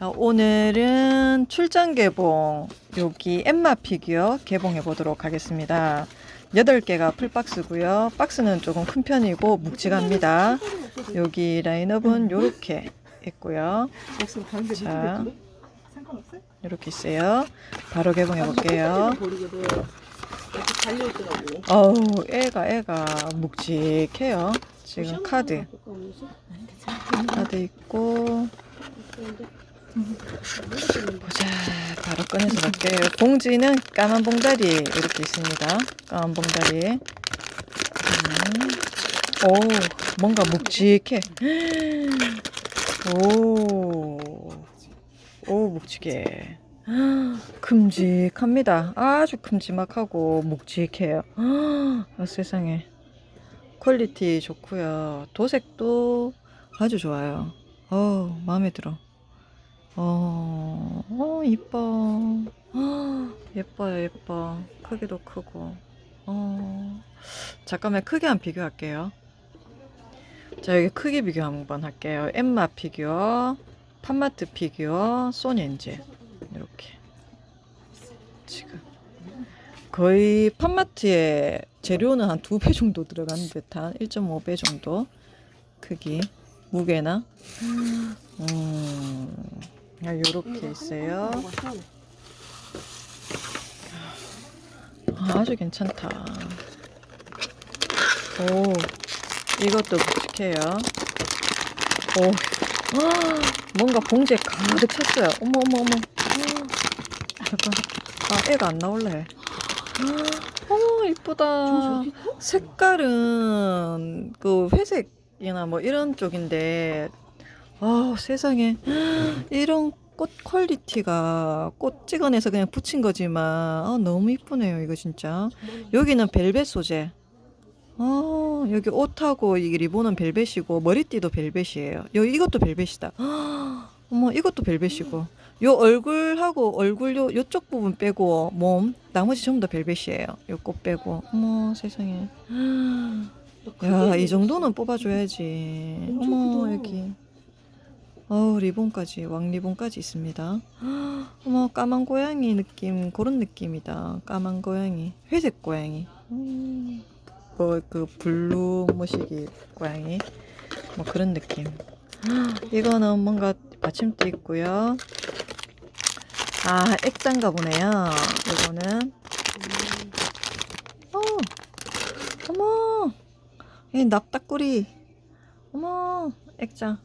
어, 오늘은 출장 개봉 여기 엠마 피규어 개봉해 보도록 하겠습니다. 8개가 풀박스고요. 박스는 조금 큰 편이고 묵직합니다. 여기 라인업은 이렇게 있고요. 자. 이렇게 있어요. 바로 개봉해 볼게요. 어우, 애가 애가 묵직해요. 지금 카드 카드 있고 보자 바로 꺼내서 볼게요. 봉지는 까만 봉다리 이렇게 있습니다. 까만 봉다리 음. 오 뭔가 묵직해. 오, 오 묵직해. 큼직합니다. 아주 큼지막하고 묵직해요. 아, 세상에. 퀄리티 좋고요. 도색도 아주 좋아요. 어 마음에 들어 어, 어 이뻐. 어, 예뻐요 예뻐. 크기도 크고. 어. 잠깐만 크기 한 비교할게요. 자 여기 크기 비교 한번 할게요. 엠마 피규어 판마트 피규어 소니엔제 이렇게. 지금. 거의 판마트에 재료는 한 두 배 정도 들어가는 듯한 1.5배 정도 크기. 무게나? 음 아, 요렇게 있어요. 아, 아주 괜찮다. 오 이것도 묵직해요. 오 아, 뭔가 봉지에 가득 찼어요. 어머 어머 어머. 아, 잠깐 아 애가 안 나올래. 아, 어머 이쁘다. 색깔은 그 회색이나 뭐 이런 쪽인데 아 세상에. 이런 꽃 퀄리티가 꽃 찍어내서 그냥 붙인 거지만 아, 너무 이쁘네요 이거 진짜. 여기는 벨벳 소재. 아 여기 옷하고 이 리본은 벨벳이고 머리띠도 벨벳이에요. 여기 이것도 벨벳이다. 어머 이것도 벨벳이고. 요 얼굴하고 얼굴 요 요쪽 부분 빼고 몸 나머지 전부 다 벨벳이에요. 요 꽃 빼고. 어머 세상에. 야, 이 정도는 뽑아줘야지. 어머. 여기. 어우, 리본까지, 왕 리본까지 있습니다. 어머, 까만 고양이 느낌, 그런 느낌이다. 까만 고양이, 회색 고양이. 음, 뭐, 그, 블루 모시기 고양이. 뭐, 그런 느낌. 이거는 뭔가 받침대 있고요. 아, 액자인가 보네요. 이거는. 어, 어머. 이 납작구리. 어머, 액자.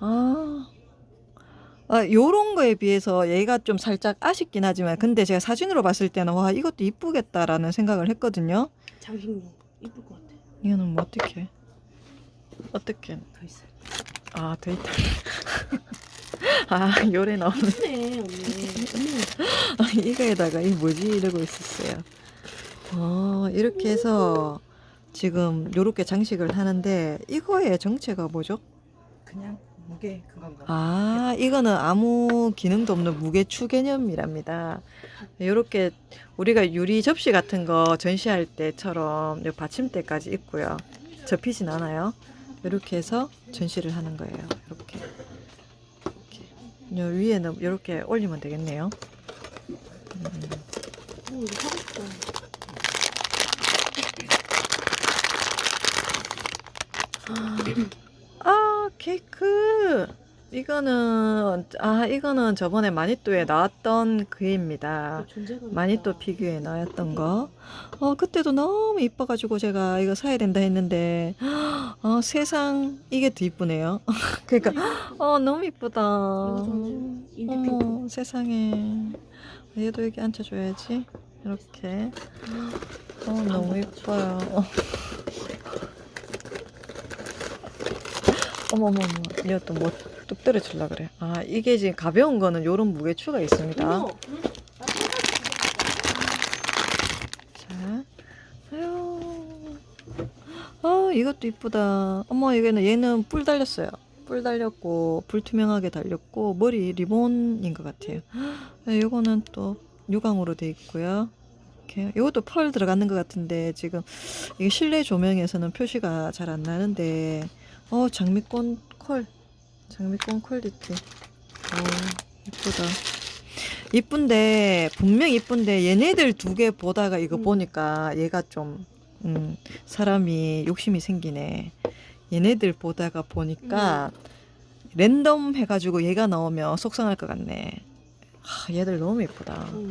아. 아, 요런 거에 비해서 얘가 좀 살짝 아쉽긴 하지만, 근데 제가 사진으로 봤을 때는, 와, 이것도 이쁘겠다라는 생각을 했거든요. 장식용 이쁠 것 같아. 이거는 뭐 어떻게, 어떻게, 더 있어. 아, 더 있다. 아, 요래 나오네. 이쁘네 언니. 아, 이거에다가 이 뭐지 이러고 있었어요. 어, 이렇게 해서 지금 요렇게 장식을 하는데 이거의 정체가 뭐죠? 그냥 무게 그건가. 아, 이거는 아무 기능도 없는 무게추 개념이랍니다. 요렇게 우리가 유리 접시 같은 거 전시할 때처럼 요 받침대까지 있고요. 접히진 않아요. 이렇게 해서 전시를 하는 거예요. 이렇게. 이렇게. 요 위에는 이렇게 올리면 되겠네요. 이거 싶다. 아 케이크? 이거는 아 이거는 저번에 마니또에 나왔던 그입니다. 마니또 피규어에 나왔던 거. 어, 그때도 너무 이뻐가지고 제가 이거 사야 된다 했는데 어, 세상 이게 더 이쁘네요. 그러니까 어 너무 이쁘다. 어머 세상에. 얘도 여기 앉혀줘야지. 이렇게. 어 너무 이뻐요 어. 어머머머 이거 또 뭐 뚝 떨어질라 그래. 아 이게 지금 가벼운 거는 요런 무게추가 있습니다. 자 아유. 아 이것도 이쁘다. 어머 이거는 얘는 뿔 달렸어요. 뿔 달렸고 불투명하게 달렸고 머리 리본인 것 같아요. 아, 요거는 또 유광으로 돼 있고요. 이렇게. 이것도 펄 들어가는 것 같은데 지금 이게 실내 조명에서는 표시가 잘 안 나는데 어 장미꽃 컬 장미꽃 퀄리티. 오, 이쁘다. 이쁜데 분명 이쁜데 얘네들 두 개 보다가 이거 음. 보니까 얘가 좀 음, 사람이 욕심이 생기네. 얘네들 보다가 보니까 랜덤 해가지고 얘가 나오면 속상할 것 같네. 하, 얘들 너무 이쁘다. 음.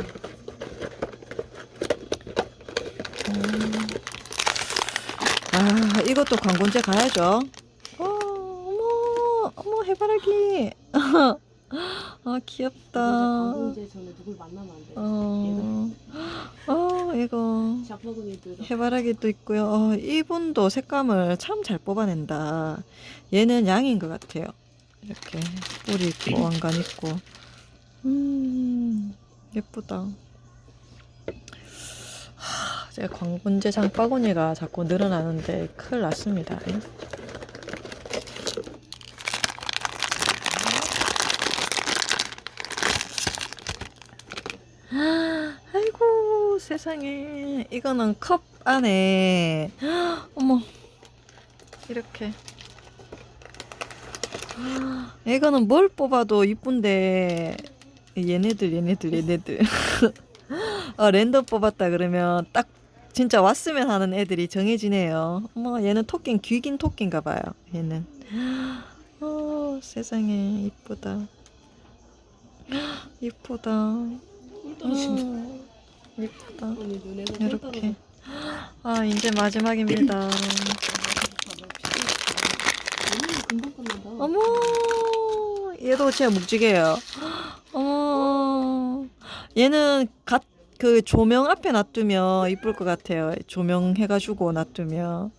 음. 아, 이것도 광고제 가야죠. 어, 어머, 해바라기. 아, 귀엽다. 강봉제 전에 누굴 만나면 안 돼. 어, 어, 이거. 해바라기도 있고요. 어, 이분도 색감을 참 잘 뽑아낸다. 얘는 양인 것 같아요. 이렇게 뿌리 있고 왕관 있고. 음, 예쁘다. 하, 제가 광분제 장 바구니가 자꾸 늘어나는데 큰일 났습니다. 아이고 세상에. 이거는 컵 안에. 어머. 이렇게. 이거는 뭘 뽑아도 이쁜데. 얘네들 얘네들 얘네들. 어, 랜덤 뽑았다 그러면 딱 진짜 왔으면 하는 애들이 정해지네요. 어머 얘는 토끼 귀긴 토끼인가 봐요 얘는. 어 세상에 이쁘다. 이쁘다. 꿀 떨어진다. 꿀 이렇게. 아 이제 마지막입니다. 끝난다. 어머 얘도 진짜 묵직해요. 어머 얘는 갓 그 조명 앞에 놔두면 이쁠 것 같아요. 조명 해가지고 놔두면.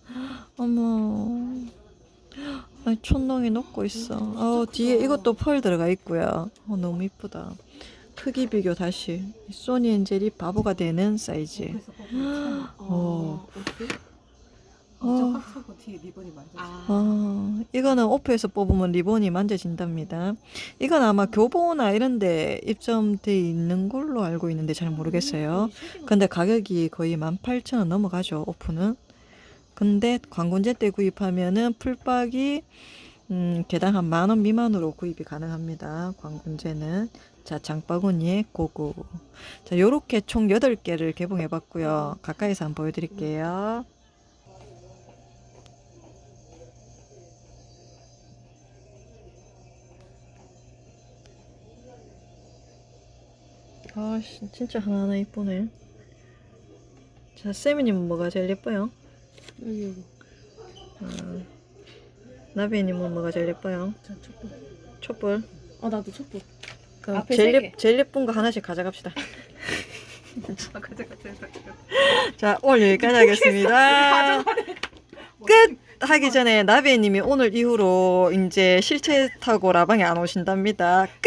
어머. 아니, 촌농이 녹고 있어. 어 뒤에 이것도 펄 들어가 있고요. 어 너무 이쁘다 크기 비교 다시 소니 엔젤이 바보가 되는 사이즈. 어. 어. 리본이 만져. 아. 아, 이거는 오프에서 뽑으면 리본이 만져진답니다. 이건 아마 교보나 이런 데 입점돼 있는 걸로 알고 있는데 잘 모르겠어요. 근데 가격이 거의 18,000원 넘어가죠, 오프는. 근데 광고제 때 구입하면은 풀박이 음, 개당 한 만 원 미만으로 구입이 가능합니다. 광군제는. 자, 장바구니에 고구. 자, 요렇게 총 8개를 개봉해 봤고요. 가까이서 한번 보여드릴게요. 아, 씨, 진짜 하나하나 이쁘네. 자, 세미님은 뭐가 제일 예뻐요? 여기 여기. 아, 나비님은 뭐가 제일 예뻐요? 저 촛불. 촛불. 아 나도 촛불. 그럼 앞에 제일, 세 예, 개. 제일 예쁜 거 하나씩 가져갑시다. 아, 가자, 가자, 가자. 자, 오늘 여기까지 하겠습니다. 끝! 하기 전에 나비님이 오늘 이후로 이제 실체 타고 라방에 안 오신답니다. 끝!